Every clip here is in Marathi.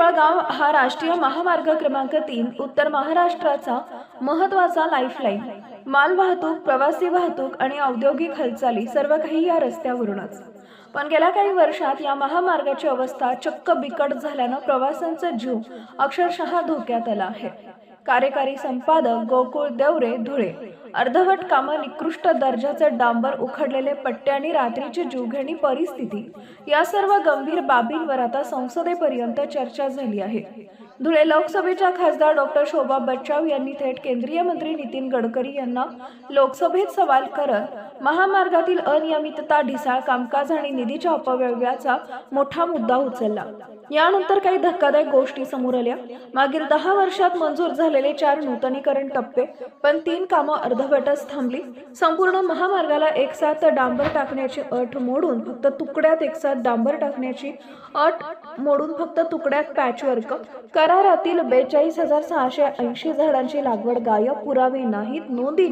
पिंपळगाव हा राष्ट्रीय महामार्ग क्रमांक तीन उत्तर महाराष्ट्राचा महत्त्वाचा लाईफलाईन मालवाहतूक प्रवासी वाहतूक आणि औद्योगिक हालचाली सर्व काही या रस्त्यावरूनच. पण गेल्या काही वर्षात या महामार्गाची अवस्था चक्क बिकट झाल्यानं प्रवाशांचा जीव अक्षरशः धोक्यात आला आहे. कार्यकारी संपादक गोकुळ देवरे धुळे. अर्धवट कामं निकृष्ट दर्जाचे डांबर उखडलेले पट्टे आणि रात्रीची जीवघेणी परिस्थिती या सर्व गंभीर बाबींवर आता संसदेपर्यंत चर्चा झाली आहे. धुळे लोकसभेच्या खासदार डॉक्टर शोभा बच्चाव यांनी थेट केंद्रीय मंत्री नितीन गडकरी यांना लोकसभेत सवाल करत महामार्गातील अनियमितता ढिसाळ कामकाज आणि निधीच्या अपव्ययाचा मोठा मुद्दा उचलला. यानंतर काही धक्कादायक गोष्टी समोर आल्या. मागील दहा वर्षात मंजूर झालेले चार नूतनीकरण टप्पे पण तीन कामं अर्धवटच थांबली. संपूर्ण महामार्गाला एकसाथ डांबर टाकण्याची अट मोडून फक्त तुकड्यात एकसाथ डांबर टाकण्याची अट मोडून फक्त तुकड्यात पॅचवर्क करारातील बेचाळीस हजार सहाशे ऐंशी झाडांची लागवड गायब पुरावे नाहीत नोंदी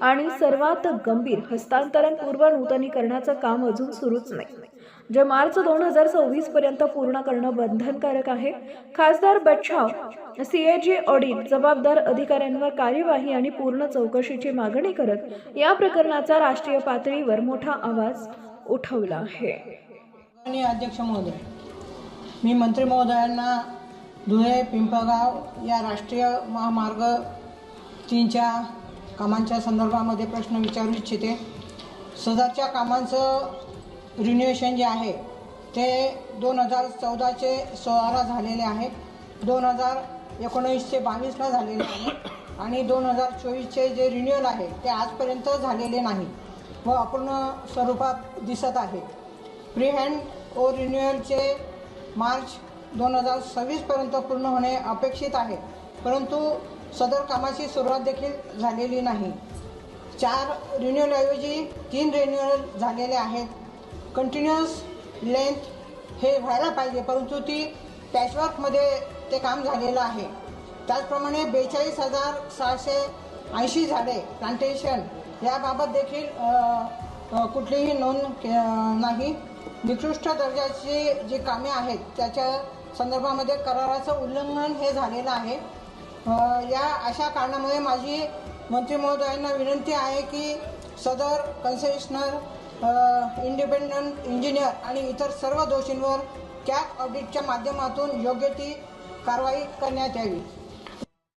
आणि सर्वात गंभीर हस्तांतरण पूर्व नूतनीकरणाचं काम अजून सुरूच नाही. जे मार्च दोन हजार सव्वीस पर्यंत पूर्ण करणं बंधनकारक आहे. खासदार बच्छाव सीएजी ऑडिट जबाबदार अधिकाऱ्यांवर कार्यवाही आणि पूर्ण चौकशीची मागणी करत या प्रकरणाचा राष्ट्रीय पातळीवर मोठा आवाज उठवला आहे. आणि अध्यक्ष महोदय मी मंत्री महोदयांना धुळे पिंपळगाव या राष्ट्रीय महामार्ग तीनच्या कामांच्या संदर्भामध्ये प्रश्न विचारू इच्छिते. सदरच्या कामांचं रिन्युएशन जे आहे ते दोन हजार चौदाचे सोळाला झालेले आहे. दोन हजार एकोणवीसचे बावीसला झालेले आहे. आणि दोन हजार चोवीसचे जे रिन्युअल आहे ते आजपर्यंत झालेले नाही व अपूर्ण स्वरूपात दिसत आहे. प्री हँड ओ रिन्युअलचे मार्च दोन हजार सव्वीसपर्यंत पूर्ण होणे अपेक्षित आहे. परंतु सदर कामाची सुरुवात देखील झालेली नाही. चार रिन्युअलऐवजी तीन रिन्युअल झालेले आहेत. कंटिन्युअस लेंथ हे व्हायला पाहिजे परंतु ती पॅचवर्कमध्ये ते काम झालेलं आहे. त्याचप्रमाणे बेचाळीस हजार सहाशे ऐंशी झाडे प्लांटेशन याबाबत देखील कुठलीही नोंद के- नाही. निकृष्ट दर्जाची जी कामे आहेत त्याच्या संदर्भामध्ये कराराचं उल्लंघन हे झालेलं आहे. या अशा कारणामुळे माझी मंत्री महोदयांना विनंती आहे की सदर कन्सेशनर इंडिपेंडंट इंजिनियर आणि इतर सर्व दोषींवर कॅप ऑडिटच्या माध्यमातून योग्य ती कारवाई करण्यात यावी.